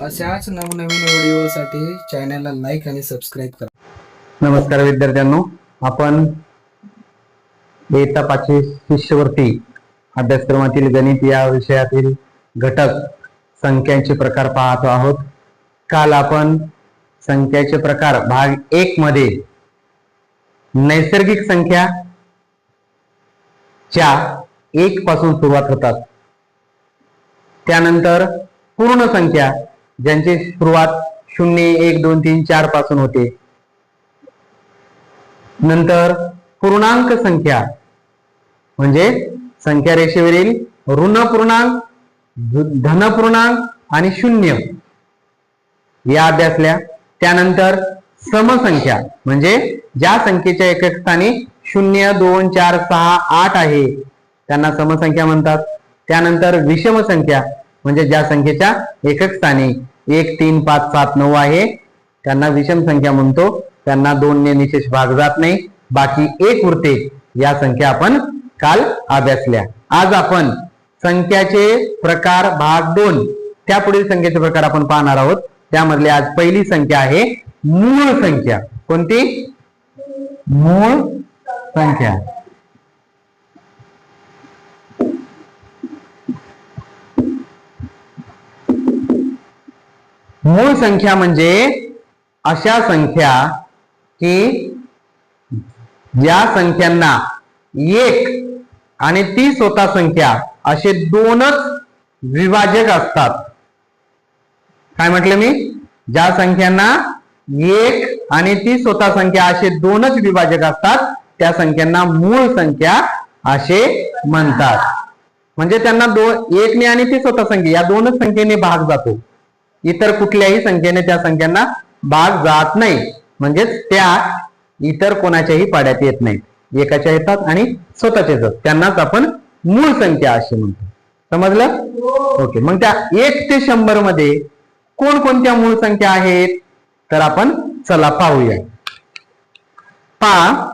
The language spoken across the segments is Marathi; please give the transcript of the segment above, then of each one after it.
अशाच नवनवीन व्हिडिओसाठी चॅनलला लाईक आणि सबस्क्राईब करा. नमस्कार विद्यार्थ्यांनो. आपण इयत्ता पाचवी शिष्यवृत्ती अभ्यासक्रमातील गणित या विषयातील घटक संख्यांचे प्रकार पाहतो आहोत. काल आपण संख्याचे प्रकार भाग एक मध्ये नैसर्गिक संख्या च्या एक पासून सुरुवात होतात. त्यानंतर पूर्ण संख्या ज्यांची सुरुवात शून्य एक दोन तीन चारपासून होते. नंतर पूर्णांक संख्या. म्हणजे संख्या रेषेवरील ऋण पूर्णांक धन पूर्णांक आणि शून्य. या अभ्यासल्या. त्यानंतर समसंख्या म्हणजे ज्या संख्येच्या एकक स्थानी शून्य दोन चार सहा आठ आहे त्यांना समसंख्या म्हणतात. त्यानंतर विषम संख्या. म्हणजे ज्या संख्येच्या एकक स्थानी एक तीन पाच सात नऊ आहे त्यांना विषम संख्या म्हणतो. त्यांना दोन ने निशेष भाग जात नाही. बाकी एक उरते या संख्या आपण काल अभ्यासल्या. आज आपण संख्याचे प्रकार भाग दोन त्या पुढील संख्येचे प्रकार आपण पाहणार आहोत. त्यामधले आज पहिली संख्या आहे मूळ संख्या. कोणती? मूळ संख्या. मूळ संख्या म्हणजे अशा संख्या की ज्या संख्यांना एक आणि ती स्वतः संख्या असे दोनच विभाजक असतात. काय म्हटलं मी? ज्या संख्यांना एक आणि ती स्वतः संख्या असे दोनच विभाजक असतात त्या संख्यांना मूळ संख्या असे म्हणतात. म्हणजे त्यांना दोन एकने आणि ती स्वतः संख्या या दोनच संख्येने भाग जातो. इतर कुठल्याही संख्येने त्या संख्यांना भाग जात नाही. म्हणजेच त्या इतर कोणाच्याही पाड्यात येत नाहीत. एकाच्या येतात आणि स्वतःच्या येतात. त्यांनाच आपण मूळ संख्या असे म्हणतो. समजलं? ओके. मग त्या एक ते शंभरमध्ये कोणकोणत्या मूळ संख्या आहेत? तर आपण चला पाहूया. पा.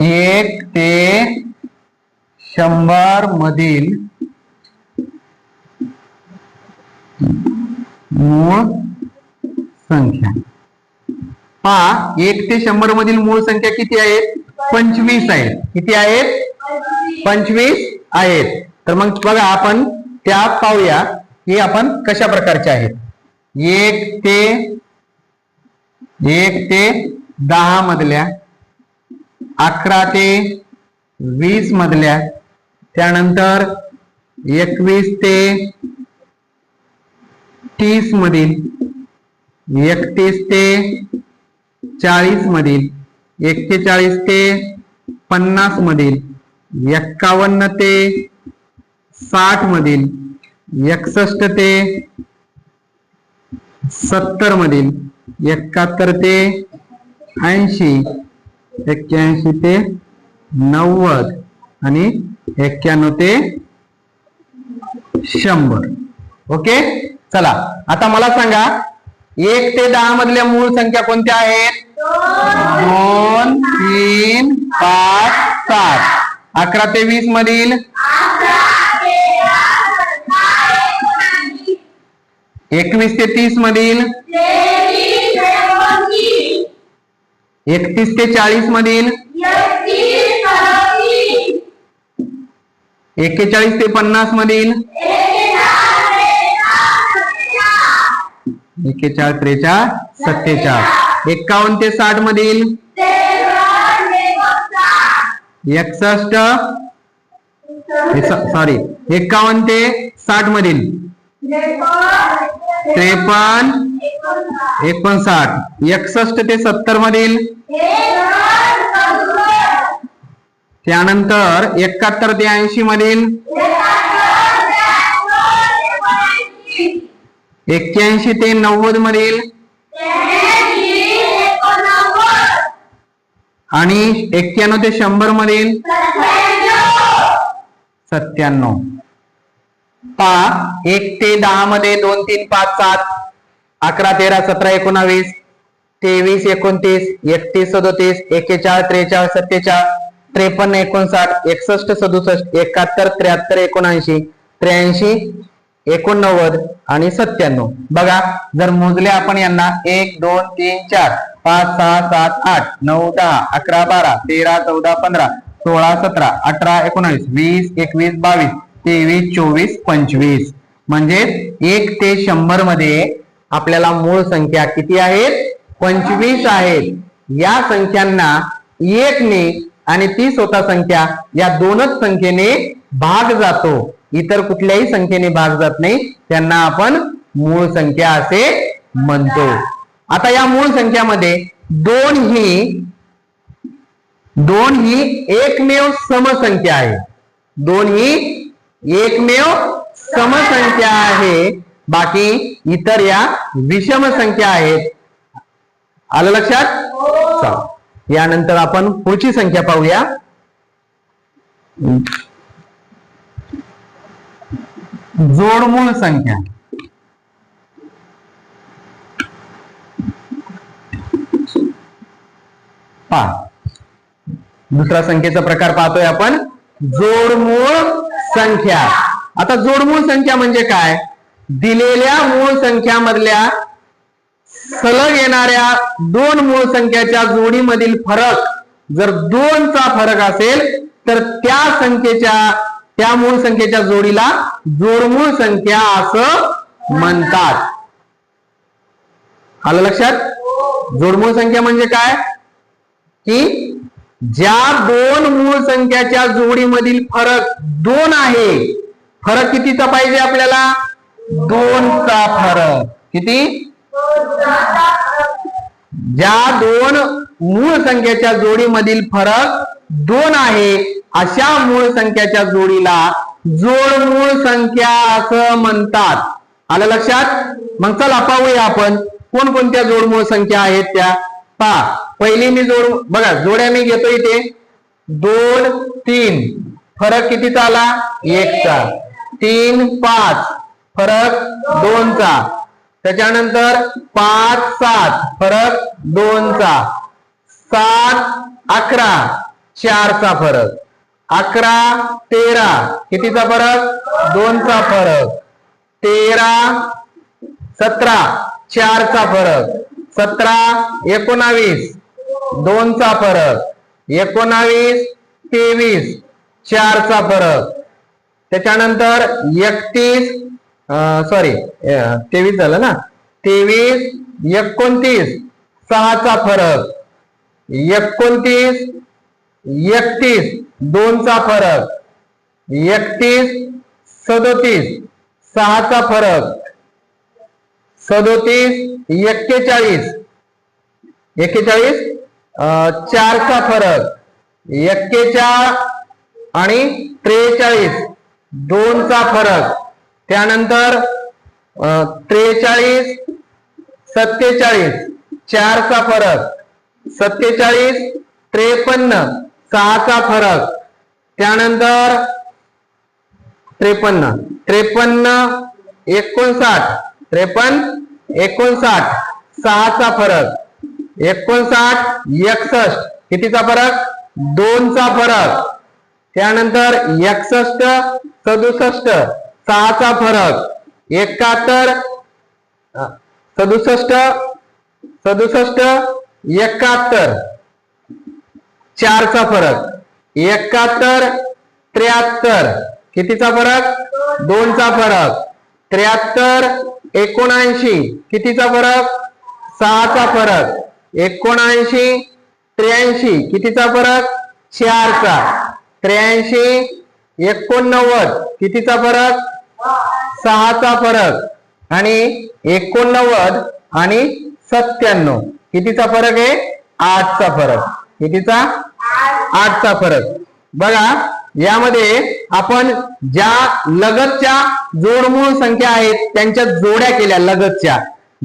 एक ते शंभर मधील मूळ संख्या. पहा एक ते शंभर मधील मूळ संख्या किती आहेत पंचवीस आहेत किती आहेत पंचवीस आहेत तर मग बघा आपण त्या पाहूया की आपण कशा प्रकारचे आहेत. एक ते एक ते दहा मधल्या अकरा ते वीस मधल्या त्यानंतर एकवीस ते तीस मधील एकतीस ते चाळीस मधील एक्केचाळीस ते पन्नास मधील एक्कावन्न ते साठ मधील एकसष्ट ते सत्तर मधील एकाहत्तर ते ऐंशी एक्क्याऐंशी ते नव्वद आणि एक्क्याण्णव ते शंभर. ओके? चला आता मला सांगा एक ते दहा मधल्या मूळ संख्या कोणत्या आहेत? दोन तीन पाच सात. अकरा ते वीस मधील? एकवीस ते तीस मधील? एकतीस ते चाळीस मधील? एक्केचाळीस ते पन्नास मधील? एक्केचाळीस त्रेचाळ सत्तेचाळीस एक्कावन्न ते साठ मधील एकसष्ट सॉरी एक्कावन्न ते साठ मधील त्रेपन्न एकोणसाठ. एकसष्ट ते सत्तर मधील त्यानंतर एकाहत्तर ते ऐंशी मधील एक्क्याऐंशी ते नव्वद मधील आणि एक्क्याण्णव ते शंभर मधील सत्त्याण्णव. पहा एक ते दहा मध्ये दोन तीन पाच सात अकरा तेरा सतरा एकोणावीस तेवीस एकोणतीस एकतीस सदोतीस एकेचाळीस त्रेचाळीस सत्तेचाळीस त्रेपन्न एकोणसाठ एकसष्ट सदुसष्ट एकाहत्तर त्र्याहत्तर एकोणऐंशी त्र्याऐंशी एकोणनव्वद आणि सत्त्याण्णव. बघा जर मोजले आपण यांना एक दोन तीन चार पाच सहा सात आठ नऊ दहा अकरा बारा तेरा चौदा पंधरा सोळा सतरा अठरा एकोणावीस वीस एकवीस बावीस तेवीस चोवीस पंचवीस. म्हणजे एक ते शंभरमध्ये आपल्याला मूळ संख्या किती आहेत? पंचवीस आहेत. या संख्यांना एकने आणि ती स्वतः संख्या या दोनच संख्येने भाग जातो. इतर कुठल्याही संख्येने भाग जात नाही त्यांना आपण मूळ संख्या असे म्हणतो. आता या मूळ संख्यामध्ये दोन ही दोन ही एकमेव समसंख्या आहे. दोन ही एकमेव समसंख्या आहे. बाकी इतर या विषम संख्या आहेत. आलं लक्षात? यानंतर आपण पुढची संख्या पाहूया. जोडमूळ संख्या. पहा दुसरा संख्येचा प्रकार पाहतोय आपण. जोडमूळ संख्या. आता जोडमूळ संख्या म्हणजे काय? दिलेल्या मूळ संख्या मधल्या सलग येणाऱ्या दोन मूळ संख्याच्या जोडीमधील फरक जर दोनचा फरक असेल तर त्या संख्येच्या त्या मूळ संख्येच्या जोडीला जोडमूळ संख्या असं म्हणतात. आलं लक्षात? जोडमूळ संख्या म्हणजे काय? की ज्या दोन मूळ संख्याच्या जोडीमधील फरक दोन आहे फरक कितीचा पाहिजे आपल्याला? दोनचा फरक. किती? ज्या दोन मूळ संख्येच्या जोडीमधील फरक दोन आहे अशा मूळ संख्याच्या जोडीला जोडमूळ संख्या असं म्हणतात. आलं लक्षात? मग चला पाहूया आपण. कोणकोणत्या जोडमूळ संख्या आहेत त्या? पहा पहिली मी जोड बघा जोड्या मी घेतो इथे. दोन तीन. फरक कितीचा आला? एकचा. तीन पाच. फरक दोनचा. त्याच्यानंतर पाच सात. फरक दोनचा. सात अकरा. चारचा फरक. अकरा तेरा. कितीचा फरक? दोनचा फरक. तेरा सतरा. चारचा फरक. सतरा एकोणावीस. दोनचा फरक. एकोणावीस तेवीस. चारचा फरक. त्याच्यानंतर एकतीस सॉरी तेवीस झालं ना? तेवीस एकोणतीस. सहाचा फरक. एकोणतीस एकतीस दोनचा फरक. एकतीस सदोतीस सहाचा फरक. सदोतीस एक्केचाळीस. एक्केचाळीस? चारचा फरक. एक्केचाळ आणि त्रेचाळीस दोनचा फरक. त्यानंतर त्रेचाळीस सत्तेचाळीस चारचा फरक. सत्तेचाळीस त्रेपन्न. सहाचा फरक. त्यानंतर त्रेपन्न. त्रेपन्न एकोणसाठ. त्रेपन्न एकोणसाठ. सहाचा फरक. एकोणसाठ एकसष्ट. कितीचा फरक? दोनचा फरक. त्यानंतर एकसष्ट सदुसष्ट. सहाचा फरक. एकाहत्तर सदुसष्ट सदुसष्ट एकाहत्तर. चारचा फरक. एकाहत्तर त्र्याहत्तर. कितीचा फरक? दोनचा फरक. त्र्याहत्तर एकोणऐंशी. कितीचा फरक? सहाचा फरक. एकोणऐंशी त्र्याऐंशी. कितीचा फरक? चारचा. त्र्याऐंशी एकोणनव्वद. कितीचा फरक? सहाचा फरक. आणि एकोणनव्वद आणि सत्त्याण्णव. कितीचा फरक आहे? आठचा फरक. कितीचा? आठचा फरक. बघा यामध्ये आपण ज्या लगतच्या जोडमूळ संख्या आहेत त्यांच्या जोड्या केल्या लगतच्या.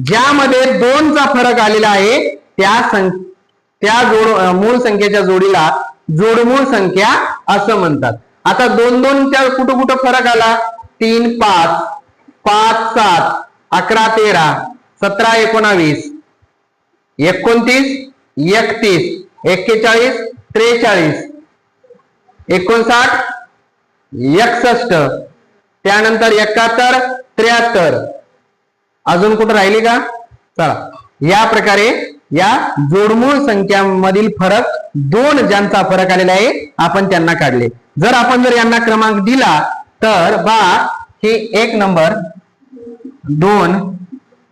ज्यामध्ये दोनचा फरक आलेला आहे त्या सं त्या जोड मूळ संख्येच्या जोडीला जोडमूळ संख्या असं म्हणतात. आता दोन दोनच्या कुठं कुठं फरक आला? तीन पाच पाच सात अकरा तेरा सतरा एकोणावीस एकोणतीस एकतीस एक्केचाळीस त्रेचाळीस एकोणसाठ एकसष्ट. त्यानंतर एकाहत्तर त्र्याहत्तर. अजून कुठं राहिली का? चला. या प्रकारे या जोडमूळ संख्यांमधील फरक दोन ज्यांचा फरक आलेला आहे आपण त्यांना काढले. जर आपण जर यांना क्रमांक दिला तर बा हे एक नंबर दोन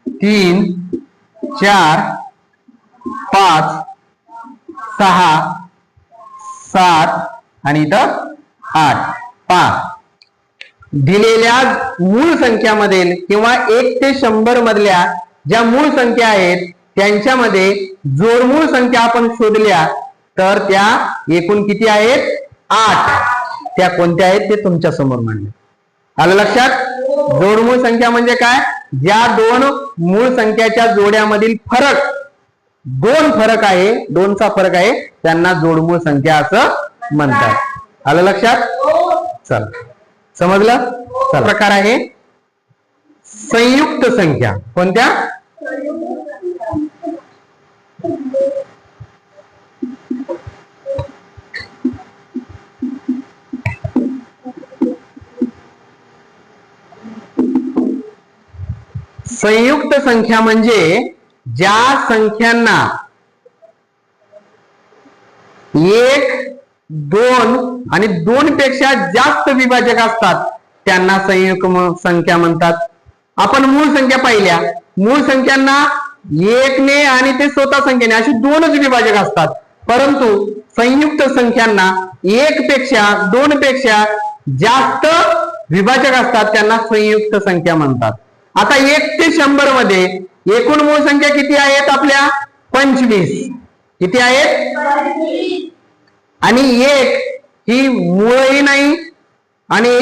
तीन चार पाच सहा सात आणि इथं आठ पाच. दिलेल्या मूळ संख्यामध्ये किंवा एक ते शंभर मधल्या ज्या मूळ संख्या आहेत त्यांच्यामध्ये जोडमूळ संख्या आपण शोधल्या तर त्या एकूण किती आहेत? आठ. त्या कोणत्या आहेत ते तुमच्यासमोर मांडले. आलं लक्षात? जोडमूळ संख्या म्हणजे काय? ज्या दोन मूळ संख्याच्या जोड्यामधील फरक दोन फरक आहे दोनचा फरक आहे त्यांना जोडमूळ संख्या असं म्हणतात. आलं लक्षात? चल. समजलं? चला. प्रकार आहे. संयुक्त संख्या. कोणत्या? संयुक्त संख्या म्हणजे ज्या संख्यांना एक दोन आणि दोन पेक्षा जास्त विभाजक असतात त्यांना संयुक्त संख्या म्हणतात. आपण मूळ संख्या पाहिल्या. मूळ संख्यांना एकने आणि ते स्वतः संख्येने असे दोनच विभाजक असतात. परंतु संयुक्त संख्यांना एक पेक्षा दोन पेक्षा जास्त विभाजक असतात त्यांना संयुक्त संख्या म्हणतात. आता एक ते शंभरमध्ये एकूण मूळ संख्या किती आहेत आपल्या? पंचवीस. किती आहेत? आणि एक ही मूळही नाही आणि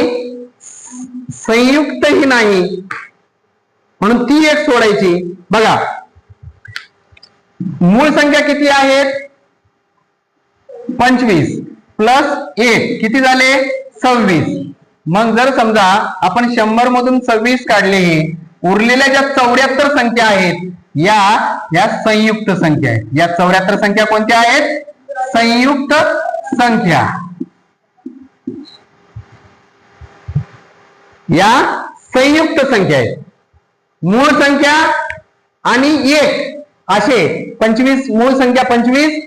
संयुक्तही नाही. म्हणून ती एक सोडायची. बघा. मूळ संख्या किती आहेत? पंचवीस. प्लस एक. किती झाले? सव्वीस. मग जर समजा आपण शंभर मधून सव्वीस काढले उरलेल्या ज्या चौऱ्याहत्तर संख्या आहेत या या संयुक्त संख्या आहेत. या चौऱ्याहत्तर संख्या कोणत्या आहेत? संयुक्त संख्या. या संयुक्त संख्या आहेत. मूळ संख्या आणि एक असे पंचवीस मूळ संख्या पंचवीस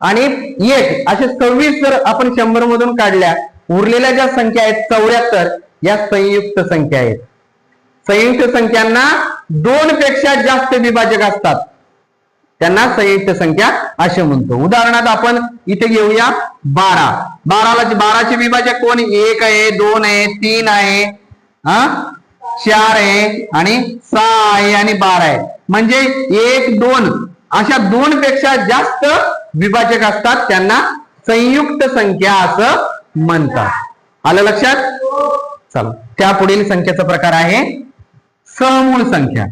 आणि एक असे सव्वीस जर आपण शंभर मधून काढल्या उरलेल्या ज्या संख्या आहेत चौऱ्याहत्तर या संयुक्त संख्या आहेत. संयुक्त संख्यांना दोन पेक्षा जास्त विभाजक असतात. त्यांना संयुक्त संख्या असे म्हणतो. उदाहरणार्थ आपण इथे घेऊया बारा. बाराला बाराचे विभाजक कोण? एक आहे दोन आहे तीन आहे हा चार आहे आणि सहा आहे आणि बारा आहे. म्हणजे एक दोन अशा दोन पेक्षा जास्त विभाजक असतात. त्यांना संयुक्त संख्या असं म्हणतात. आलं लक्षात? चला. त्या पुढील संख्येचा प्रकार आहे समूळ संख्या.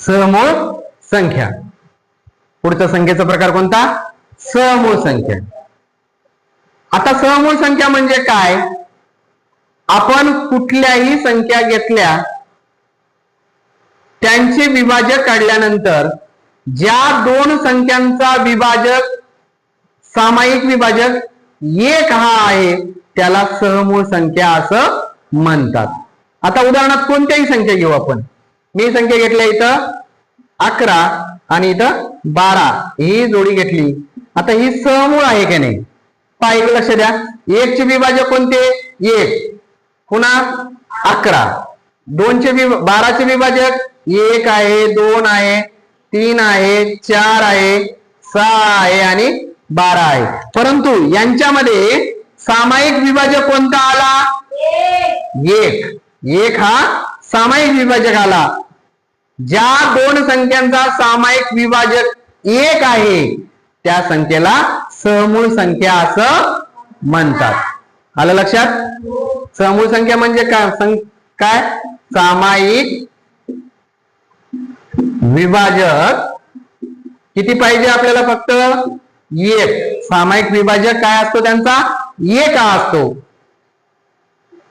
समूळ संख्या. पुढचा संख्येचा प्रकार कोणता? समूळ संख्या. आता समूळ संख्या म्हणजे काय? आपण कुठल्याही संख्या घेतल्या त्यांचे विभाजक काढल्यानंतर ज्या दोन संख्यांचा विभाजक सामायिक विभाजक एक हा आहे त्याला सहमूळ संख्या असं म्हणतात. आता उदाहरणार्थ कोणत्याही संख्या घेऊ आपण? मी संख्या घेतल्या इथं अकरा आणि इथं बारा. ही जोडी घेतली. आता ही सहमूळ आहे की नाही? पहा एक लक्ष द्या. एकचे विभाजक कोणते? एक. पुन्हा अकरा. दोनचे विभा बाराचे विभाजक एक आहे दोन आहे तीन आहे चार आहे सहा आहे आणि बारा आहे. परंतु यांच्यामध्ये सामायिक विभाजक कोणता आला? एक. एक हा सामायिक विभाजक आला. ज्या दोन संख्यांचा सामायिक विभाजक एक आहे त्या संख्येला सहमूळ संख्या असं म्हणतात. आलं लक्षात? सहमूळ संख्या म्हणजे काय? सं- काय? सामायिक विभाजक किती पाहिजे आपल्याला फक्त? एक. सामायिक विभाजक काय असतो त्यांचा? एक असतो.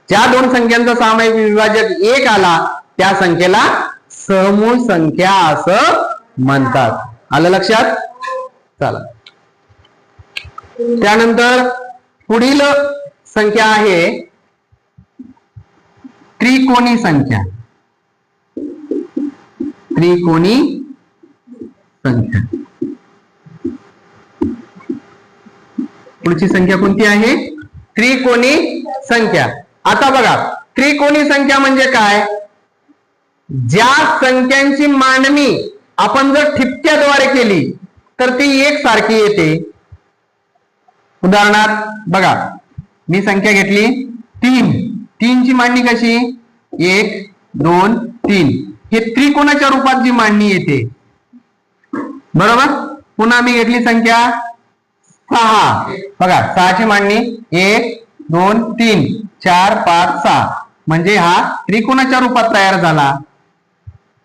ज्या दोन संख्यांचा सामायिक विभाजक एक आला त्या संख्येला समूळ संख्या असं म्हणतात. आलं लक्षात? चला. त्यानंतर पुढील संख्या आहे त्रिकोणी संख्या. त्रिकोणी संख्या. पुढची संख्या कोणती आहे? त्रिकोणी संख्या. आता बघा त्रिकोणी संख्या म्हणजे काय? ज्या संख्यांची मांडणी आपण जर ठिपक्याद्वारे केली तर ती एक सारखी येते. उदाहरणार्थ बघा मी संख्या घेतली तीन. तीनची मांडणी कशी? एक दोन तीन. हे त्रिकोणाच्या रूपात जी मांडणी येते. बरोबर? पुन्हा मी घेतली संख्या सहा. बघा सहाची मांडणी एक दोन तीन चार पाच सहा. म्हणजे हा त्रिकोणाच्या रूपात तयार झाला.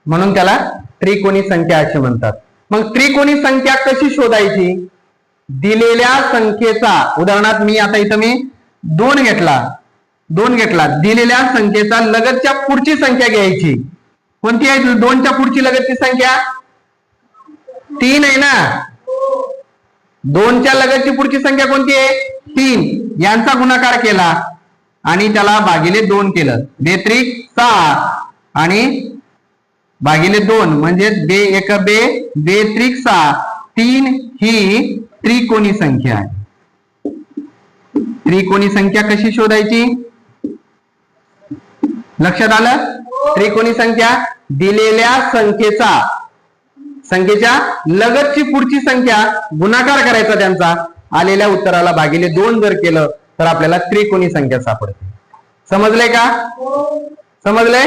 म्हणून त्याला त्रिकोणी संख्या असे म्हणतात. मग त्रिकोणी संख्या कशी शोधायची? दिलेल्या संख्येचा. उदाहरणार्थ मी आता इथं मी दोन घेतला. दोन घेतला. दिलेल्या संख्येचा लगतच्या पुढची संख्या घ्यायची. कोणती आहे? दोनच्या पुढची लगतची संख्या? तीन आहे ना? दोनच्या लगतची पुढची संख्या कोणती आहे? तीन. यांचा गुणाकार केला आणि त्याला भागिले दोन केलं. बेत्रिक सहा आणि भागिले दोन म्हणजे बे एक बे बेत्रिक सहा तीन ही त्रिकोणी संख्या आहे. त्रिकोणी संख्या कशी शोधायची? लक्षात आलं? त्रिकोणी संख्या? दिलेल्या संख्येचा. संख्येच्या लगतची पुढची संख्या गुणाकार करायचा त्यांचा. आलेल्या उत्तराला भागिले दोन जर केलं तर आपल्याला त्रिकोणी संख्या सापडते. समजले का? समजले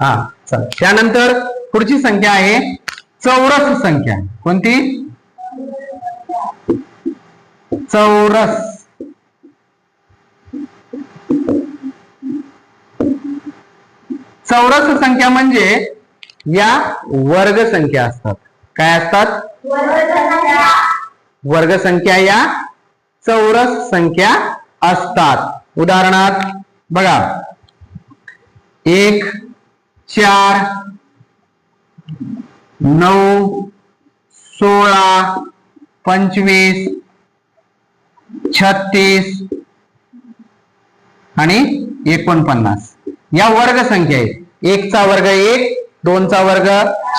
हा चल. त्यानंतर पुढची संख्या आहे चौरस संख्या. कोणती? चौरस. चौरस संख्या म्हणजे या वर्ग संख्या असतात. काय असतात? वर्ग संख्या या चौरस संख्या असतात. उदाहरणार्थ बघा. एक चार नऊ सोळा पंचवीस छत्तीस आणि एकोणपन्नास. या वर्ग संख्या आहेत. एकचा वर्ग एक दोनचा वर्ग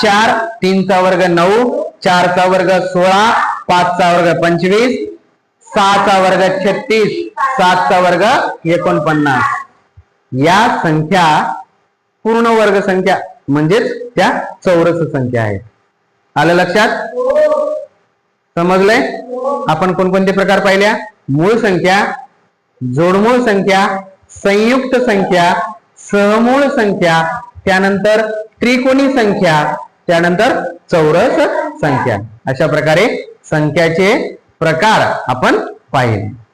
चार तीनचा वर्ग नऊ चारचा वर्ग सोळा पाचचा वर्ग पंचवीस सहाचा वर्ग छत्तीस सातचा वर्ग एकोणपन्नास. या संख्या पूर्ण वर्ग संख्या म्हणजेच त्या चौरस संख्या आहेत. आलं लक्षात? समजलंय? आपण कोणकोणते प्रकार पाहिल्या? मूळ संख्या जोडमूळ संख्या संयुक्त संख्या सहमूळ संख्या त्यानंतर त्रिकोणी संख्या त्यानंतर चौरस संख्या. अशा प्रकारे संख्याचे प्रकार आपण पाहिले.